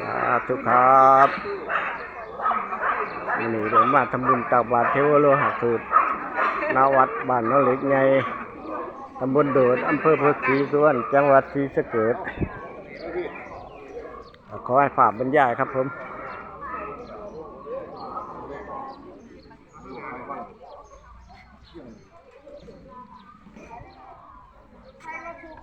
สาธุครับวันนี้เดินมาทำบุญตักบาตรเทวโลหะสูตรนาวัดบ้านนเหล็กไงตำบลโดดอำเภอโพฤศรีสุวรรณจังหวัดศรีสะเกษขอให้ฝากบรรยายครับผมเ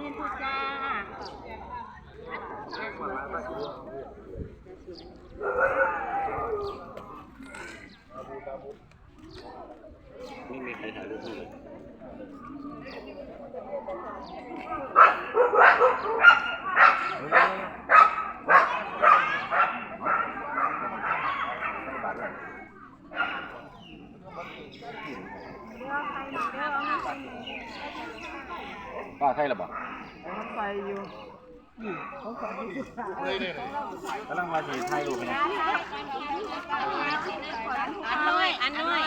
รียนทุกจ้า ไม่มีใครถ่ายรูปเลยป้าใช่หรือเปล่าใส่อยู่ กำลังมาสีไทยรูปไหมเนี่ยอันน้อย อันน้อย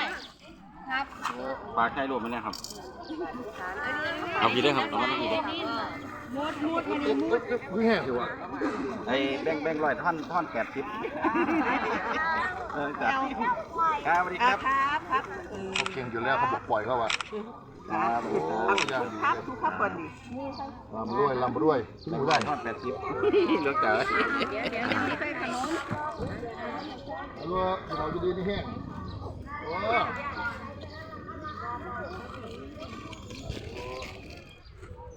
ปลาใช่รูปไหมเนี่ยครับ เอาพี่ด้วยครับเอามาต้องพี่ด้วย มุดมุดอันนี้มุดมึงแห้งสิวะไอ้แบงค์แบงค์ร้อยท่อนท่อนแปดสิบเออจ้ะครับสวัสดีครับครับครับเขาเก่งอยู่แล้วเขาบอกปล่อยเขาว่ะครับสวัสดีครับย่างดีครับทุกข้าวปันดิลำมาด้วยลำมาด้วยแบทิ้งงค์ไม่ร้อได้ยท่อนแปดสิบเลือกเจอเดี๋ยวเดี๋ยวนี่ใส่ขนมแล้วก็เราจะดีนี่แห้งโอ้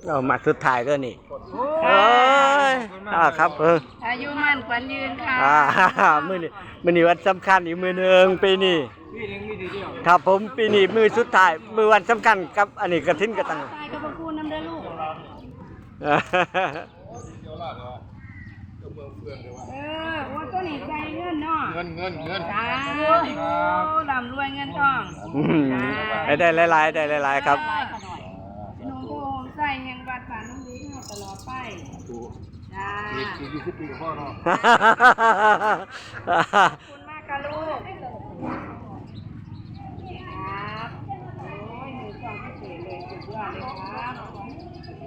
เอามาสุดท้ายก็นี่โอ้ยอ่าครับเอออายุมั่นขวัญยืนค่ะอ่ามือนี้มือนี้วันสำคัญอีกมือหนึ่งปีนี้ครับผมปีนี้มือสุดท้ายมือวันสำคัญกับอันนี้กระทิ้นกระตังใส่กระพูน้ำเด้อลูกเออว่าตัวนี้ใจเงินเนาะเงินเงินเงินจ้าลำรวยเงินทองอืมได้ได้หลายๆได้หลายๆครับ หลายขน่อยหนุ่มโพงใส่แห่งวัดป่าน้องลิ้นตลอดไป ดู จ้า อี กยี่สิบปีกับพ่อเนาะขอบคุณมากค่ะลูกครับโอ้ยมือสองพิเศษเลยสุดยอดเลยครับ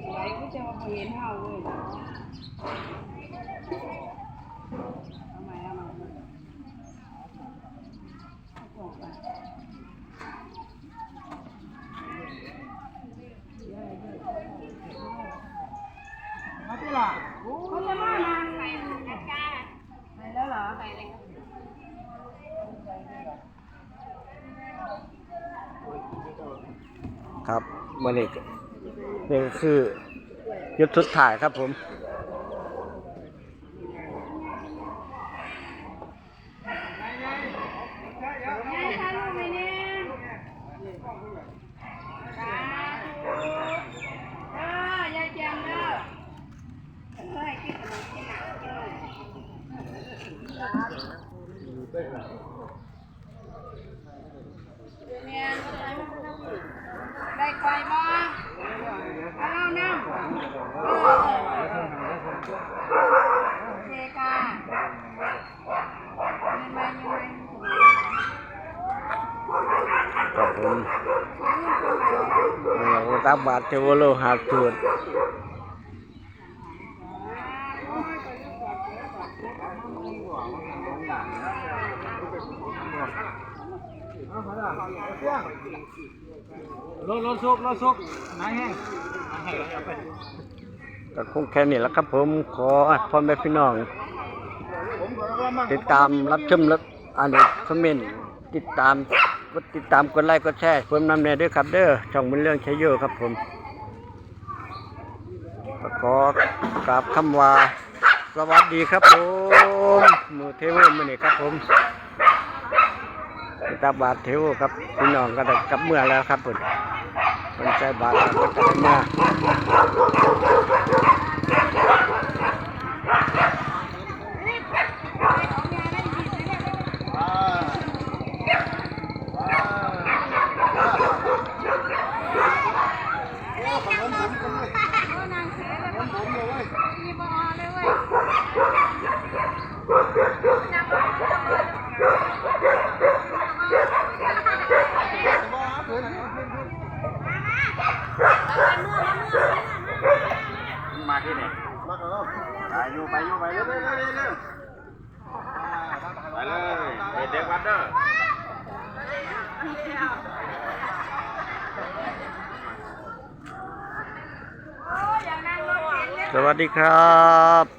สวยก็จะมาเห็นเฮาเลยเอาใหม่เอาใหม่เอาออกไปเอาไปหรอเขาจะมานานใส่ใส่แล้วเหรอใส่เลย ครับมื่อนี้ก็นี่ก็คือยุดสุดถ่ายครับผมยายถ่ายรูปไหมเนี่ยสาธุเออยายแจมเด้อเฮ้ยกินขนมกินหนักกินเลยเนี่ยได้ไข่บ้างเอาเล่าน้ำเออโอเคค่ะยังไงยังไง ครับผมเราตักบาตรเทวโลหะสูตรก็คงแค่นี้แหล้วครับผมขอพ่อแม่พี่น้อง ติดตามรับชมรับอ่านคอมเมนต์ติดตาม กดติดตามกดไลค์กดแชร์เพิ่มนำเนยด้วยครับเด้อช่องเป็นเรื่องใช้เยอะครับผมก็ขอกราบคำว่าสวัสดีครับผมมือเทวมือนี่ครับผมตักบาตรเทวครับพี่น้องก็ได้กลับเมื่อแล้วครับผมคนใจบาตรแล้วก็ได้มื่อ มาที่ไหนมากันแล้วไปอยู่ไปอยู่ไปเร็วเร็วเร็วเร็วไปเลยเด็กวัดเด้อ สวัสดีครับ